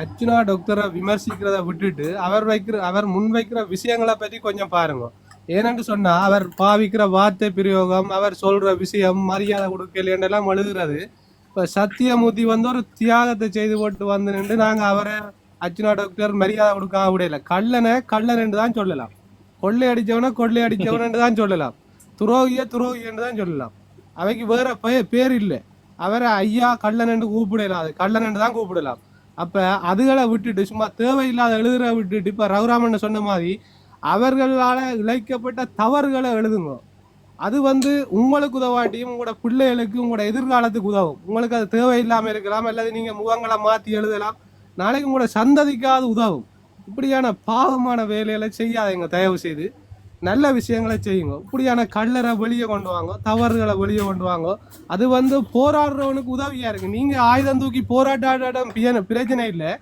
அர்ச்சுனா டாக்டரை விமர்சிக்கிறத விட்டுட்டு அவர் வைக்கிற அவர் முன் வைக்கிற விஷயங்களை பற்றி கொஞ்சம் பாருங்க. ஏனென்று சொன்னா அவர் பாவிக்கிற வார்த்தை பிரயோகம் அவர் சொல்ற விஷயம் மரியாதை கொடுக்கல எல்லாம் எழுதுறது. இப்ப சத்தியமூர்த்தி வந்து ஒரு தியாகத்தை செய்து போட்டு வந்து நின்று நாங்க அவரை அர்ச்சுனா டாக்டர் மரியாதை கொடுக்க விடையில கள்ளனை கள்ளன் என்று தான் சொல்லலாம். கொள்ளை அடிச்சவனை கொள்ளை அடிச்சவன் என்று தான் சொல்லலாம். துரோகிய துரோகி என்று தான் சொல்லலாம். அவைக்கு வேற பெயர் பேர் இல்லை. அவரை ஐயா கள்ளன் என்று கூப்பிடலாம். அது கள்ளன் என்று தான் கூப்பிடலாம். அப்ப அதுகளை விட்டுட்டு சும்மா தேவையில்லாத எழுதுற விட்டுட்டு இப்ப ரகுராமன் சொன்ன மாதிரி அவர்களால் இழைக்கப்பட்ட தவறுகளை எழுதுங்க. அது வந்து உங்களுக்கு உதவாட்டியும் உங்களோட பிள்ளைகளுக்கு உங்களோட எதிர்காலத்துக்கு உதவும். உங்களுக்கு அது தேவையில்லாமல் இருக்கலாம் அல்லது நீங்க முகங்களை மாத்தி எழுதலாம். நாளைக்கு உங்களோட சந்ததிக்காவது உதவும். இப்படியான பாவமான வேலைகளை செய்யாதீங்க தயவு செய்து. நல்ல விஷயங்களை செய்யுங்க. இப்படியான கல்லறை வெளியே கொண்டு வாங்க தவறுகளை வெளியே கொண்டு வாங்க. அது வந்து போராடுறவனுக்கு உதவியா இருக்கு. நீங்க ஆயுதம் தூக்கி போராட்டாடம் பிரச்சனை இல்லை.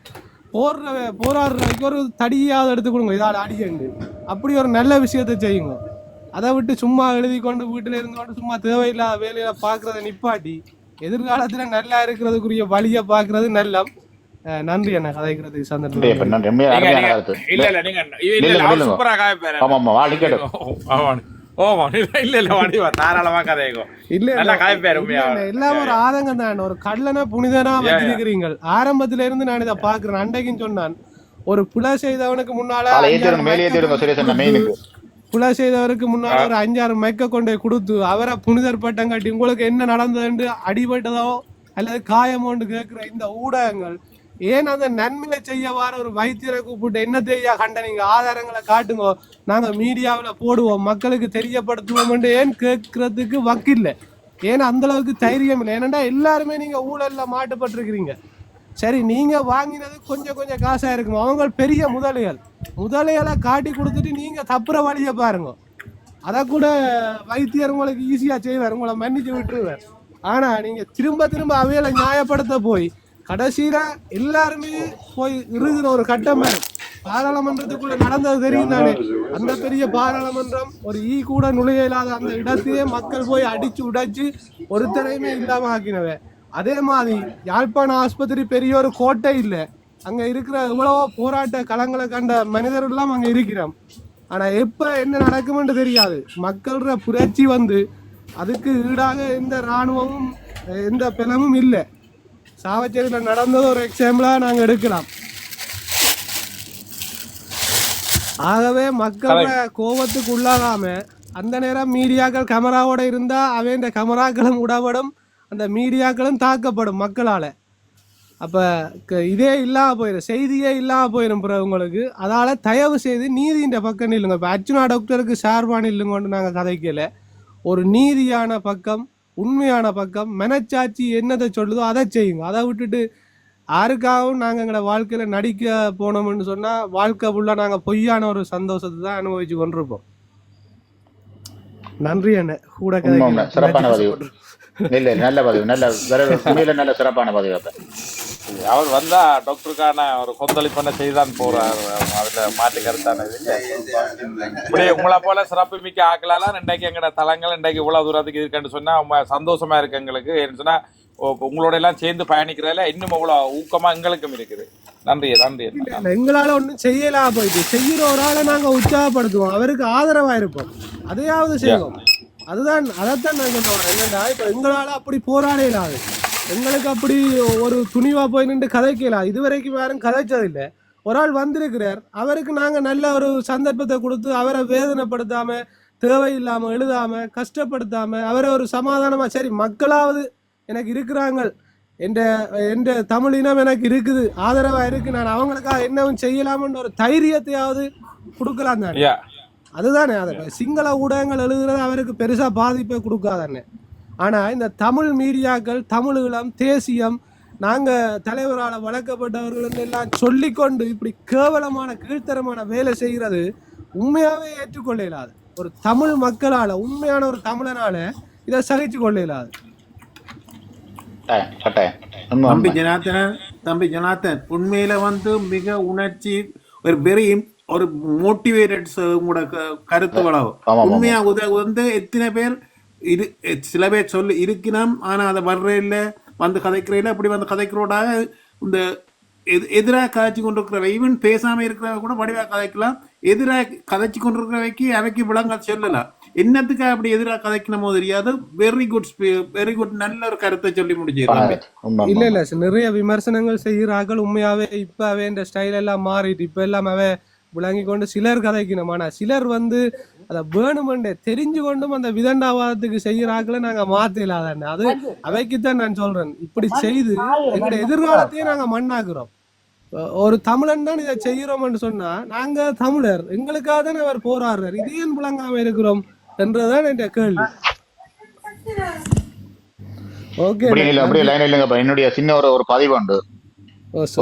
போடுற போராடுறதுக்கு ஒரு தடியாவது எடுத்து கொடுங்க இதால் அடிக்கண்டு. அப்படி ஒரு நல்ல விஷயத்தை செய்யுங்க. அதை விட்டு சும்மா எழுதி கொண்டு வீட்டில் இருந்து கொண்டு சும்மா தேவையில்லாத வேலையில பார்க்குறத நிப்பாட்டி எதிர்காலத்தில் நல்லா இருக்கிறதுக்குரிய வழியை பார்க்கறது நல்லம். நன்றி என்ன சந்தர்ப்பம் ஓமா இல்ல இல்ல வடிவா தாராளமா கதைக்கும் இல்ல நல்லா எல்லாம் ஒரு ஆதங்கம் தான் ஒரு கள்ளனை புனிதனா. வச்சிருக்கிறீங்க ஆரம்பத்துல இருந்து நான் இதை பாக்குறேன் அன்றைக்கும் சொன்னான் ஒரு புல செய்தவனுக்கு முன்னால புல செய்தவருக்கு முன்னால ஒரு அஞ்சாறு மைக்க கொண்டு கொடுத்து அவரை புனிதர் பட்டம் கட்டி உங்களுக்கு என்ன நடந்ததுன்னு அடிபட்டதோ அல்லது காயமோன்னு கேட்கிற இந்த ஊடகங்கள் ஏன் அந்த நன்மையை செய்ய வார ஒரு வைத்தியரை கூப்பிட்டு என்ன தெரியா கண்ட? நீங்க ஆதாரங்களை காட்டுங்க. நாங்க மீடியாவில் போடுவோம். மக்களுக்கு தெரியப்படுத்துவோம் ஏன் கேட்கறதுக்கு வக்கில்லை? ஏன்னா அந்த அளவுக்கு தைரியம் இல்லை? ஏன்னா எல்லாருமே நீங்க ஊழல்ல மாட்டுப்பட்டிருக்கிறீங்க. சரி நீங்க வாங்கினது கொஞ்சம் கொஞ்சம் காசா இருக்கும். அவங்க பெரிய முதலைகள். முதலைகளை காட்டி கொடுத்துட்டு நீங்க தப்புற வழியை பாருங்க. அதை கூட வைத்தியர் உங்களுக்கு ஈஸியா செய்வார். உங்களை மன்னிச்சு விட்டுருவார். ஆனா நீங்க திரும்ப திரும்ப அவையில நியாயப்படுத்த போய் கடைசியில எல்லாருமே போய் இருக்கிற ஒரு கட்டமை. பாராளுமன்றத்துக்குள்ள நடந்தது தெரியும் தானே? அந்த பெரிய பாராளுமன்றம் ஒரு ஈ கூட நுழைய இல்லாத அந்த இடத்தையே மக்கள் போய் அடிச்சு உடைச்சு ஒருத்தரையுமே இல்லாம ஆக்கினவ அதே மாதிரி யாழ்ப்பாண ஆஸ்பத்திரி பெரிய ஒரு கோட்டை இல்லை. அங்க இருக்கிற எவ்வளவோ போராட்ட களங்களை கண்ட மனிதர்கள்லாம் அங்க இருக்கிறோம். ஆனா எப்ப என்ன நடக்கும்னு தெரியாது. மக்கள்ற புரட்சி வந்து அதுக்கு ஈடாக எந்த இராணுவமும் எந்த பிணமும் இல்லை. சாவச்சேரியில் நடந்தது ஒரு எக்ஸாம்பிளா நாங்க எடுக்கலாம். ஆகவே மக்கள கோபத்துக்கு உள்ளாகாம அந்த நேரம் மீடியாக்கள் கேமராவோட இருந்தா அவன் இந்த கேமராக்களும் உடப்படும் அந்த மீடியாக்களும் தாக்கப்படும் மக்களால. அப்ப இதே இல்லாம போயிடும் செய்தியே இல்லாம போயிடும் பிறகு உங்களுக்கு. அதால தயவு செய்து நீதியின் பக்கம் நில்லுங்க. இப்ப அர்ச்சுனா டாக்டருக்கு சார்பா நில்லுங்கன்னு நாங்க கதைக்கல. ஒரு நீதியான பக்கம் உண்மையான பக்கம் மனச்சாட்சி என்னதை சொல்லுதோ அதை செய்யுங்க. அதை விட்டுட்டு யாருக்காகவும் நாங்கள் எங்களை வாழ்க்கையில் நடிக்க போனோம்னு சொன்னால் வாழ்க்கை ஃபுல்லாக நாங்கள் பொய்யான ஒரு சந்தோஷத்தை தான் அனுபவிச்சு கொண்டிருப்போம். நன்றி அண்ணே. கூட சிறப்பான பதிவு. இல்ல இல்ல நல்ல பதிவு. நல்ல வேற உண்மையில நல்ல சிறப்பான பதிவு அப்ப. அவர் வந்தா டாக்டருக்கான ஒரு கொந்தளிப்பான செய்தான் போறார். அதுல மாட்டு கருத்தான இது இல்ல இப்படி உங்களை போல சிறப்பு மிக்க ஆக்கலாலாம் இன்றைக்கு எங்கட தலங்கள் இன்றைக்கு இவ்வளவு தூரத்துக்கு இருக்குன்னு சொன்னா சந்தோஷமா இருக்கு எங்களுக்கு. சொன்னா உங்களோட எல்லாம் சேர்ந்து பயணிக்கிறதுல இன்னும் அவ்வளவு ஊக்கமா எங்களுக்கும் இருக்குது. நன்றி நன்றி எங்களால ஒன்றும் செய்யலாம் போயிட்டு செய்யற ஒரு ஆளை நாங்கள் உற்சாகப்படுத்துவோம். அவருக்கு ஆதரவா இருப்போம். அதையாவது செய்வோம். அதுதான் அதைத்தான் நான் சொல்ல வரேன். இப்போ எங்களால அப்படி போராட எங்களுக்கு அப்படி ஒரு துணிவா போய் நின்று கதைக்கலாம் இதுவரைக்கும் யாரும் கதைச்சதில்லை. ஒரு ஆள் வந்திருக்கிறார். அவருக்கு நாங்க நல்ல ஒரு சந்தர்ப்பத்தை கொடுத்து அவரை வேதனைப்படுத்தாம தேவையில்லாம எழுதாம கஷ்டப்படுத்தாம அவரை ஒரு சமாதானமா சரி மக்களாவது எனக்கு இருக்கிறாங்க. என்ற என்ற தமிழ் இனம் எனக்கு இருக்குது. ஆதரவா இருக்கு. நான் அவங்களுக்காக என்னவும் செய்யலாம்னு ஒரு தைரியத்தையாவது கொடுக்கலாம் தானே? அதுதானே அது சிங்கள ஊடகங்கள் எழுதுறது அவருக்கு பெருசா பாதிப்பை கொடுக்காதானே? ஆனா இந்த தமிழ் மீடியாக்கள் தமிழீழம் தேசியம் நாங்க தலைவரால வளர்க்கப்பட்டவர்கள் எல்லாம் சொல்லிக்கொண்டு இப்படி கேவலமான கீழ்த்தரமான வேலை செய்கிறது உண்மையாவே ஏற்றுக்கொள்ள இயலாது ஒரு தமிழ் மக்களால உண்மையான ஒரு தமிழனால இதை சகிச்சு கொள்ள இயலாது தம்பி உண்மை ஜனார்த்தனன் தம்பி ஜனார்த்தன் உண்மையில வந்து மிக உணர்ச்சி ஒரு வெரி ஒரு மோட்டிவேட்டட் உங்களோட கருத்து வளவு. உண்மையா உத வந்து எத்தனை பேர் இரு சில பேர் சொல்லி இருக்கணும் ஆனா அதை வர்ற இல்ல வந்து கதைக்கிற இல்ல. அப்படி வந்து கதைக்கிறோடாக இந்த எதிராக கதைச்சு கொண்டிருக்கிறவ ஈவன் பேசாம இருக்கிறவ கூட வடிவா கதைக்கலாம். எதிராக கதைச்சு கொண்டிருக்கிறவைக்கு அவைக்கு விளங்க சொல்லலாம் என்னத்துக்கு அப்படி எதிராக கதைக்கணுமோ தெரியாது. வெரி குட் வெரி குட் நல்ல ஒரு கருத்தை சொல்லி உண்மை இல்ல இல்ல நிறைய விமர்சனங்கள் செய்கிறார்கள். உண்மையாவே இப்ப அவன் இந்த ஸ்டைல் எல்லாம் மாறிட்டு இப்ப எல்லாம் அவன் விளங்கி கொண்டு சிலர் கதைக்கணும். ஆனா சிலர் வந்து அத வேணுமெண்டே தெரிஞ்சு கொண்டும் அந்த விதண்டாவாதத்துக்கு செய்யறாக்களை நாங்க மாத்தலாதானே அது அவைக்குத்தான் நான் சொல்றேன். இப்படி செய்து எங்க எதிர்காலத்தையே நாங்க மண்ணாக்குறோம். ஒரு தமிழன் தான் இதை செய்யறோம்னு சொன்னா நாங்க தமிழர் எங்களுக்காக தானே அவர் போராடுறார். இது ஏன் விளங்காம இருக்கிறோம் என்றுதான் என் கேள்வி. ஓகே இல்ல அப்படியே லைன் இல்லைங்கப்பா என்னுடைய சின்ன ஒரு ஒரு பதிவு உண்டு.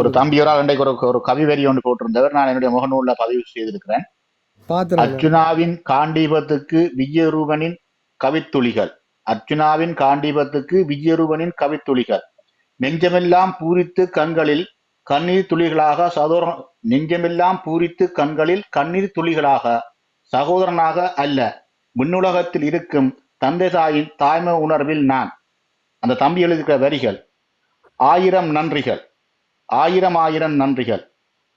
ஒரு தம்பி ஒரு ஆள் இன்றைக்கு ஒரு ஒரு கவி வரி ஒன்று போட்டிருந்தவர். நான் என்னுடைய முகநூல்ல பதிவு செய்திருக்கிறேன். அர்ஜுனாவின் காண்டீபத்துக்கு விஜயரூபனின் கவித்துளிகள். அர்ஜுனாவின் காண்டீபத்துக்கு விஜயரூபனின் கவித்துளிகள். நெஞ்சமெல்லாம் பூரித்து கண்களில் கண்ணீர் துளிகளாக சகோதர நெஞ்சமெல்லாம் பூரித்து கண்களில் கண்ணீர் துளிகளாக சகோதரனாக அல்ல. விண்ணுலகத்தில் இருக்கும் தந்தை தாயின் தாய்மை உணர்வில் நான். அந்த தம்பி எழுதிக்கிற வரிகள். ஆயிரம் நன்றிகள். ஆயிரம் ஆயிரம் நன்றிகள்.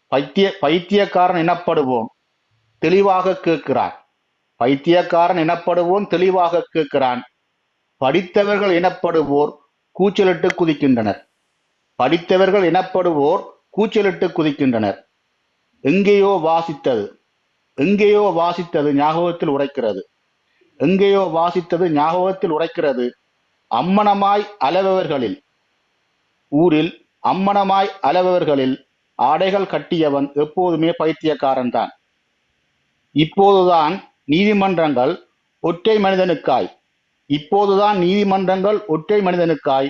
பைத்திய பைத்தியக்காரன் எனப்படுவோம். தெளிவாக கேட்கிறான் பைத்தியக்காரன் எனப்படுவோன் தெளிவாக கேட்கிறான். படித்தவர்கள் எனப்படுவோர் கூச்சலிட்டு குதிக்கின்றனர். படித்தவர்கள் எனப்படுவோர் கூச்சலிட்டு குதிக்கின்றனர். எங்கேயோ வாசித்தது. எங்கேயோ வாசித்தது ஞாபகத்தில் உரைக்கிறது. எங்கேயோ வாசித்தது ஞாபகத்தில் உரைக்கிறது. அம்மனமாய் அலவவர்களில். ஊரில் அம்மனமாய் அலவவர்களில் ஆடைகள் கட்டியவன் எப்போதுமே பைத்தியக்காரன் தான் இப்போதுதான் நீதிமன்றங்கள் ஒற்றை மனிதனுக்காய். இப்போதுதான் நீதிமன்றங்கள் ஒற்றை மனிதனுக்காய்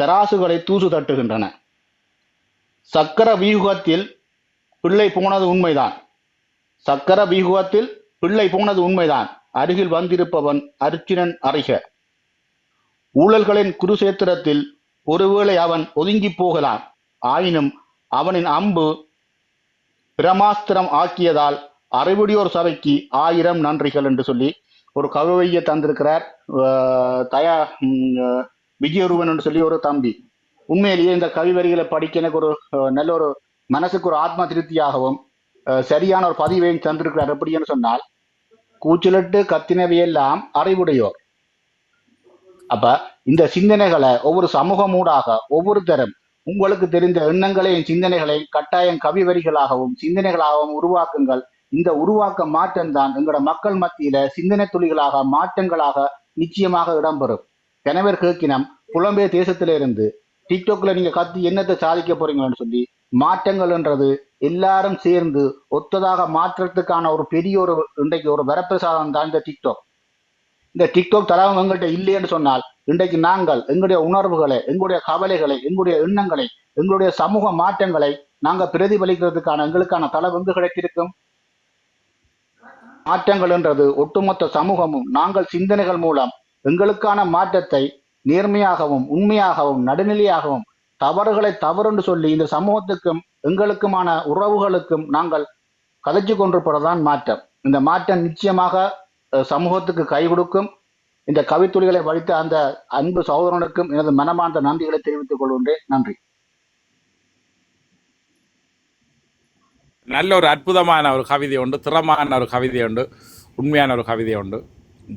தராசுகளை தூசு தட்டுகின்றன. சக்கர வியூகத்தில் பிள்ளை போனது உண்மைதான். சக்கர வியூகத்தில் பிள்ளை போனது உண்மைதான். அருகில் வந்திருப்பவன் அர்ச்சுனன் அறிக ஊழல்களின் குருசேத்திரத்தில் ஒருவேளை அவன் ஒதுங்கி போகலாம். ஆயினும் அவனின் அம்பு பிரமாஸ்திரம் ஆக்கியதால் அறிவுடையோர் சபைக்கு ஆயிரம் நன்றிகள் என்று சொல்லி ஒரு கவிதையை தந்திருக்கிறார் தயா ம், விஜயரூபன் என்று சொல்லி ஒரு தம்பி. உண்மையிலேயே இந்த கவி வரிகளை படிக்க எனக்கு ஒரு நல்ல ஒரு மனசுக்கு ஒரு ஆத்ம திருப்தியாகவும் சரியான ஒரு பதிவையும் தந்திருக்கிறார். எப்படின்னு சொன்னால் கூச்சலிட்டு கத்தினவையெல்லாம் அறிவுடையோர். அப்ப இந்த சிந்தனைகளை ஒவ்வொரு சமூகமூடாக ஒவ்வொரு தரம் உங்களுக்கு தெரிந்த எண்ணங்களையும் சிந்தனைகளையும் கட்டாயம் கவி வரிகளாகவும் சிந்தனைகளாகவும் உருவாக்குங்கள். இந்த உருவாக்க மாற்றம் தான் எங்களோட மக்கள் மத்தியில சிந்தனை துளிகளாக மாற்றங்களாக நிச்சயமாக இடம்பெறும். கணவர் கேக்கினம் புலம்பெயர் தேசத்திலிருந்து டிக்டோக்ல நீங்க கத்தி என்னத்தை சாதிக்க போறீங்கன்னு சொல்லி மாற்றங்கள்ன்றது எல்லாரும் சேர்ந்து ஒத்ததாக மாற்றத்துக்கான ஒரு பெரிய ஒரு இன்றைக்கு ஒரு வரப்பிரசாதம் தான் இந்த டிக்டாக் இந்த டிக்டாக் தலைவங்க எங்கள்கிட்ட இல்லைன்னு சொன்னால் இன்றைக்கு நாங்கள் எங்களுடைய உணர்வுகளை எங்களுடைய கவலைகளை எங்களுடைய எண்ணங்களை எங்களுடைய சமூக மாற்றங்களை நாங்கள் பிரதிபலிக்கிறதுக்கான எங்களுக்கான தளம் எங்கு கிடைத்திருக்கும்? மாற்றங்கள் என்றது ஒட்டுமொத்த சமூகமும் நாங்கள் சிந்தனைகள் மூலம் எங்களுக்கான மாற்றத்தை நேர்மையாகவும் உண்மையாகவும் நடுநிலையாகவும் தவறுகளை தவறுன்னு சொல்லி இந்த சமூகத்துக்கும் எங்களுக்குமான உறவுகளுக்கும் நாங்கள் கதைச்சு கொண்டிருப்பதுதான் மாற்றம். இந்த மாற்றம் நிச்சயமாக சமூகத்துக்கு கை கொடுக்கும். இந்த கவித்துளிகளை வழித்த அந்த அன்பு சகோதரனுக்கும் எனது மனமார்ந்த நன்றிகளை தெரிவித்துக் கொள்கின்றேன். நன்றி. நல்ல ஒரு அற்புதமான ஒரு கவிதை உண்டு திறமான ஒரு கவிதை உண்டு உண்மையான ஒரு கவிதை உண்டு